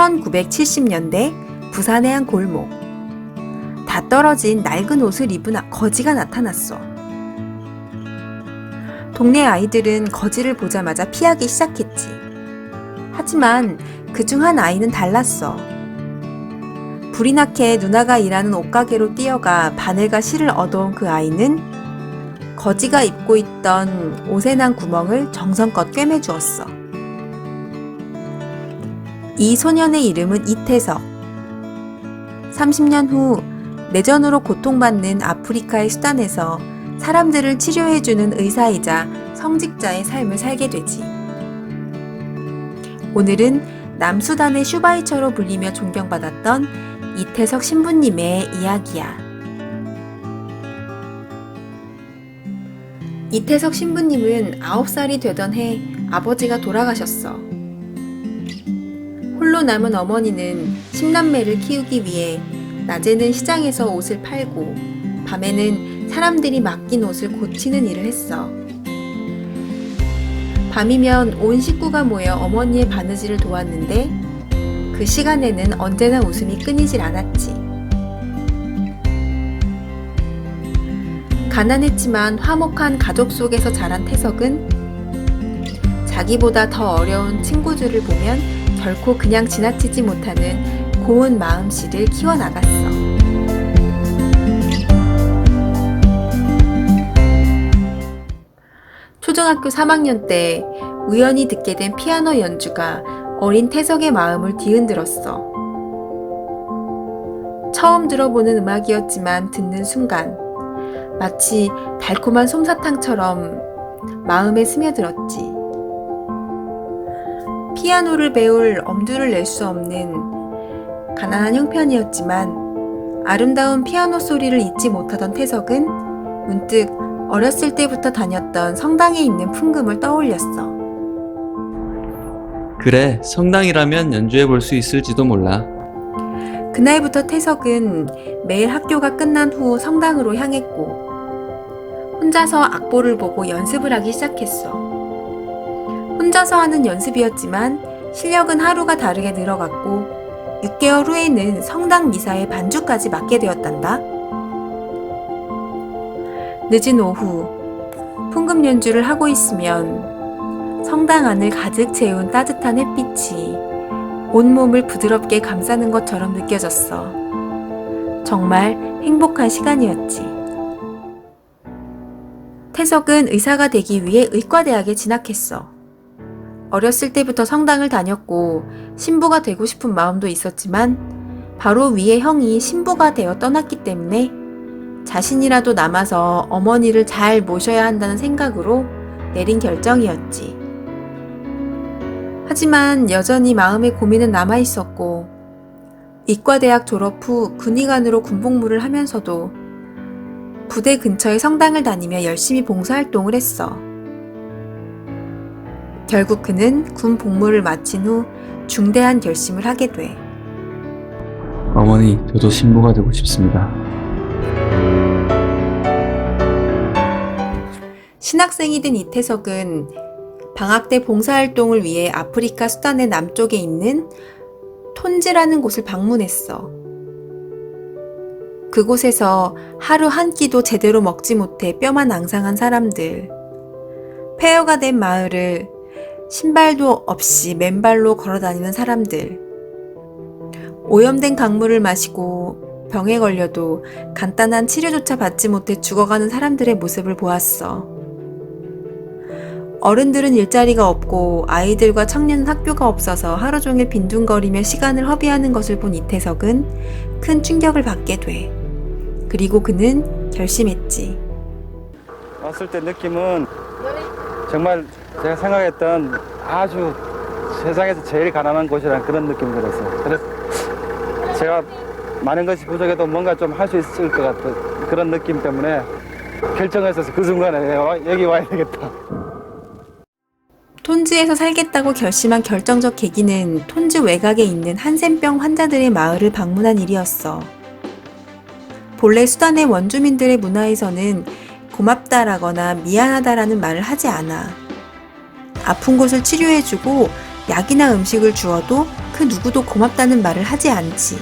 1970년대 부산의 한 골목. 다 떨어진 낡은 옷을 입은 아- 거지가 나타났어. 동네 아이들은 거지를 보자마자 피하기 시작했지. 하지만 그 중 한 아이는 달랐어. 불이 나게 누나가 일하는 옷가게로 뛰어가 바늘과 실을 얻어온 그 아이는 거지가 입고 있던 옷에 난 구멍을 정성껏 꿰매주었어. 이 소년의 이름은 이태석. 30년 후 내전으로 고통받는 아프리카의 수단에서 사람들을 치료해주는 의사이자 성직자의 삶을 살게 되지. 오늘은 남수단의 슈바이처로 불리며 존경받았던 이태석 신부님의 이야기야. 이태석 신부님은 9살이 되던 해 아버지가 돌아가셨어. 홀로 남은 어머니는 10남매를 키우기 위해 낮에는 시장에서 옷을 팔고 밤에는 사람들이 맡긴 옷을 고치는 일을 했어. 밤이면 온 식구가 모여 어머니의 바느질을 도왔는데 그 시간에는 언제나 웃음이 끊이질 않았지. 가난했지만 화목한 가족 속에서 자란 태석은 자기보다 더 어려운 친구들을 보면 결코 그냥 지나치지 못하는 고운 마음씨를 키워나갔어. 초등학교 3학년 때 우연히 듣게 된 피아노 연주가 어린 태석의 마음을 뒤흔들었어. 처음 들어보는 음악이었지만 듣는 순간 마치 달콤한 솜사탕처럼 마음에 스며들었지. 피아노를 배울 엄두를 낼 수 없는 가난한 형편이었지만 아름다운 피아노 소리를 잊지 못하던 태석은 문득 어렸을 때부터 다녔던 성당에 있는 풍금을 떠올렸어. 그래, 성당이라면 연주해 볼 수 있을지도 몰라. 그날부터 태석은 매일 학교가 끝난 후 성당으로 향했고 혼자서 악보를 보고 연습을 하기 시작했어. 혼자서 하는 연습이었지만 실력은 하루가 다르게 늘어갔고 6개월 후에는 성당 미사의 반주까지 맡게 되었단다. 늦은 오후 풍금 연주를 하고 있으면 성당 안을 가득 채운 따뜻한 햇빛이 온몸을 부드럽게 감싸는 것처럼 느껴졌어. 정말 행복한 시간이었지. 태석은 의사가 되기 위해 의과대학에 진학했어. 어렸을 때부터 성당을 다녔고 신부가 되고 싶은 마음도 있었지만 바로 위에 형이 신부가 되어 떠났기 때문에 자신이라도 남아서 어머니를 잘 모셔야 한다는 생각으로 내린 결정이었지. 하지만 여전히 마음의 고민은 남아 있었고, 이과대학 졸업 후 군의관으로 군복무를 하면서도 부대 근처의 성당을 다니며 열심히 봉사활동을 했어. 결국 그는 군 복무를 마친 후 중대한 결심을 하게 돼. 어머니, 저도 신부가 되고 싶습니다. 신학생이 된 이태석은 방학 때 봉사활동을 위해 아프리카 수단의 남쪽에 있는 톤즈라는 곳을 방문했어. 그곳에서 하루 한 끼도 제대로 먹지 못해 뼈만 앙상한 사람들, 폐허가 된 마을을 신발도 없이 맨발로 걸어 다니는 사람들, 오염된 강물을 마시고 병에 걸려도 간단한 치료조차 받지 못해 죽어가는 사람들의 모습을 보았어. 어른들은 일자리가 없고 아이들과 청년은 학교가 없어서 하루 종일 빈둥거리며 시간을 허비하는 것을 본 이태석은 큰 충격을 받게 돼. 그리고 그는 결심했지. 왔을 때 느낌은 정말 제가 생각했던 아주 세상에서 제일 가난한 곳이라는 그런 느낌이 들었어요. 그래서 제가 많은 것이 부족해도 뭔가 좀 할 수 있을 것 같은 그런 느낌 때문에 결정했어서 그 순간에 여기 와야 되겠다. 톤즈에서 살겠다고 결심한 결정적 계기는 톤즈 외곽에 있는 한센병 환자들의 마을을 방문한 일이었어. 본래 수단의 원주민들의 문화에서는 고맙다라거나 미안하다라는 말을 하지 않아. 아픈 곳을 치료해주고 약이나 음식을 주어도 그 누구도 고맙다는 말을 하지 않지.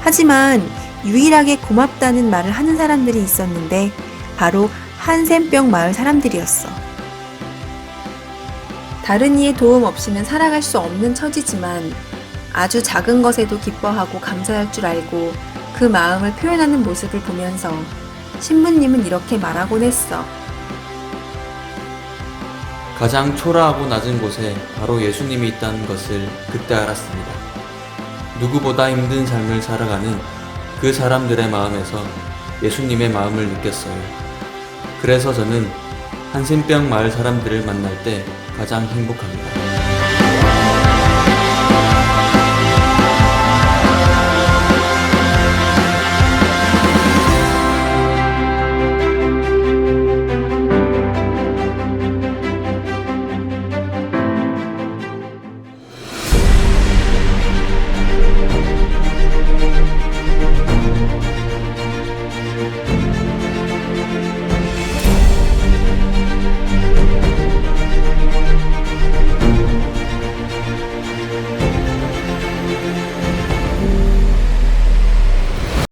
하지만 유일하게 고맙다는 말을 하는 사람들이 있었는데 바로 한센병 마을 사람들이었어. 다른 이의 도움 없이는 살아갈 수 없는 처지지만 아주 작은 것에도 기뻐하고 감사할 줄 알고 그 마음을 표현하는 모습을 보면서 신부님은 이렇게 말하곤 했어. 가장 초라하고 낮은 곳에 바로 예수님이 있다는 것을 그때 알았습니다. 누구보다 힘든 삶을 살아가는 그 사람들의 마음에서 예수님의 마음을 느꼈어요. 그래서 저는 한센병 마을 사람들을 만날 때 가장 행복합니다.